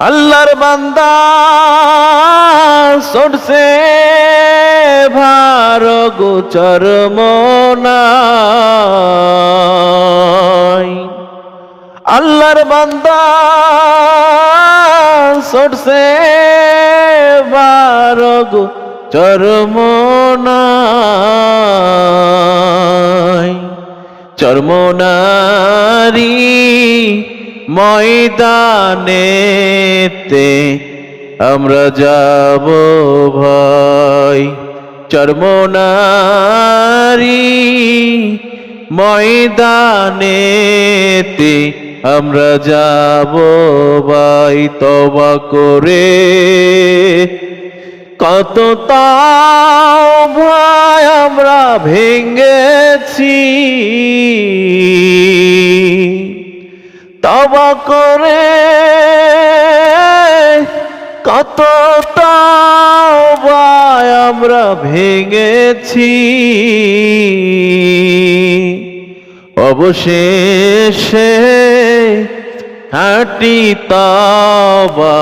আল্লাহর বান্দা সরছে ভার গোচর আল্লাহর বান্দা সরছে ভার গোচর চর্মনারী ময়দানেতে আমরা যাব ভাই চর্মনারী ময়দানেতে আমরা যাব ভাই তবা করে। কত তাও ভাই আমরা ভেঙেছি। তবা করে কত আমরা ভেঙেছি। অবশেষে হাঁটি তাবা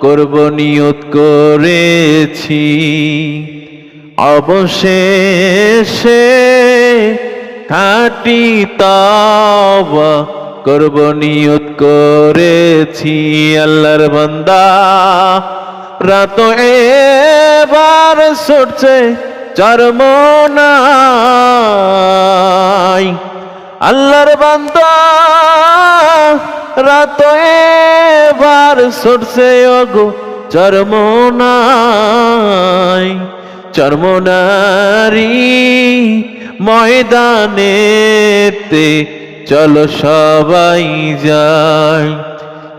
করব নিয়ত করেছি। অবশেষে হাঁটি তাবা করব নিয়ত করেছি আল্লাহর বান্দা। রাত এবার সরছে চরমনাই আল্লাহর বান্দা রাত এবার সরছে অগো চরমনাই চর্মনারী ময়দানেতে চলো সবাই যায়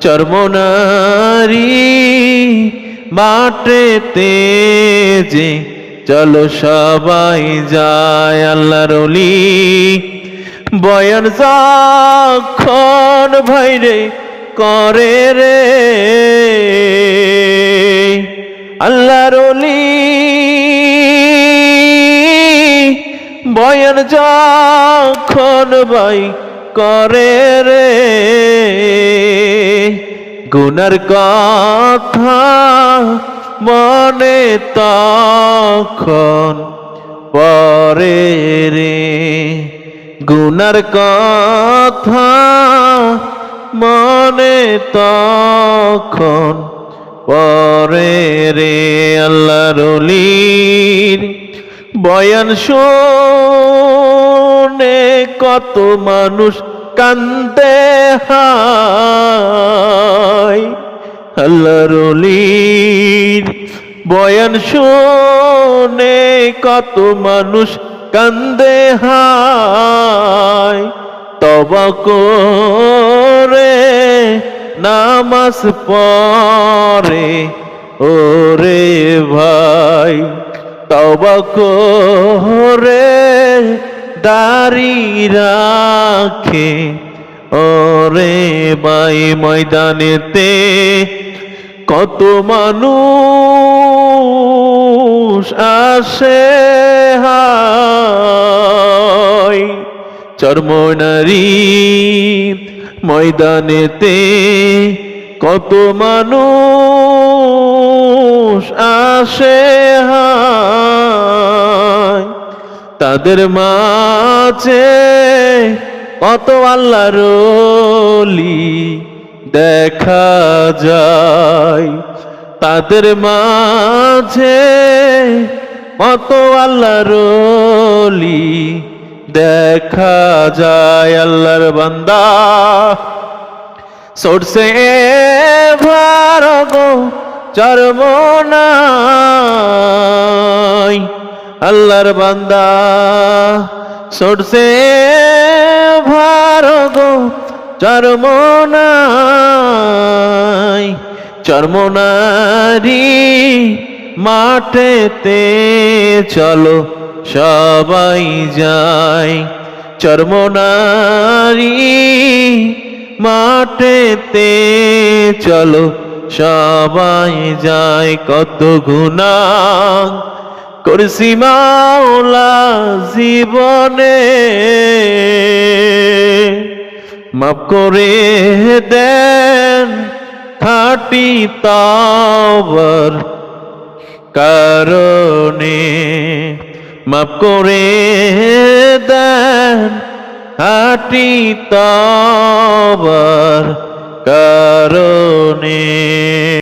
চর্মনারী মাঠেতে যে চলো সবাই যায় আল্লাহর অলি বয়ান যখন ভাইরে করে রে। আল্লাহর অলি বয়ান যখন ভাই করে রে। গুনার কথা মনে তখন পরে রে। গুনার কথা মনে তখন পরে রে। আল্লাহ রলির বয়ান শুনে কত মানুষ কান্দে হায়। আল্লাহ রলির বয়ান শুনে কত মানুষ কান্দে হায়। তবা করে নামাজ পরে ওরে ভাই। তবা করে দাড়ি রাখে। ওরে ভাই ময়দানেতে কত মানুষ আসে হায় চর্মনারী ময়দানেতে কত মানুষ আসে তাদের মাঝে কত আল্লাহ রলি দেখা যায়। তাদের মাঝে কত আল্লাহ রলি দেখা যায়। আল্লাহর বান্দা সরষে ভারগ চরমনাই আল্লাহর বান্দা সরষে ভারগ চরমনাই চর্মনারী মাঠেতে চলো, সবাই যায় চর্মনারী মাঠেতে চলো, সবাই যায় কত গুণা করছি মাওলা জীবনে। মাফ করে দেন খাটি হাটি তাওবার কারণে। মাফ করে দেন হাটি তাওবার কারণে।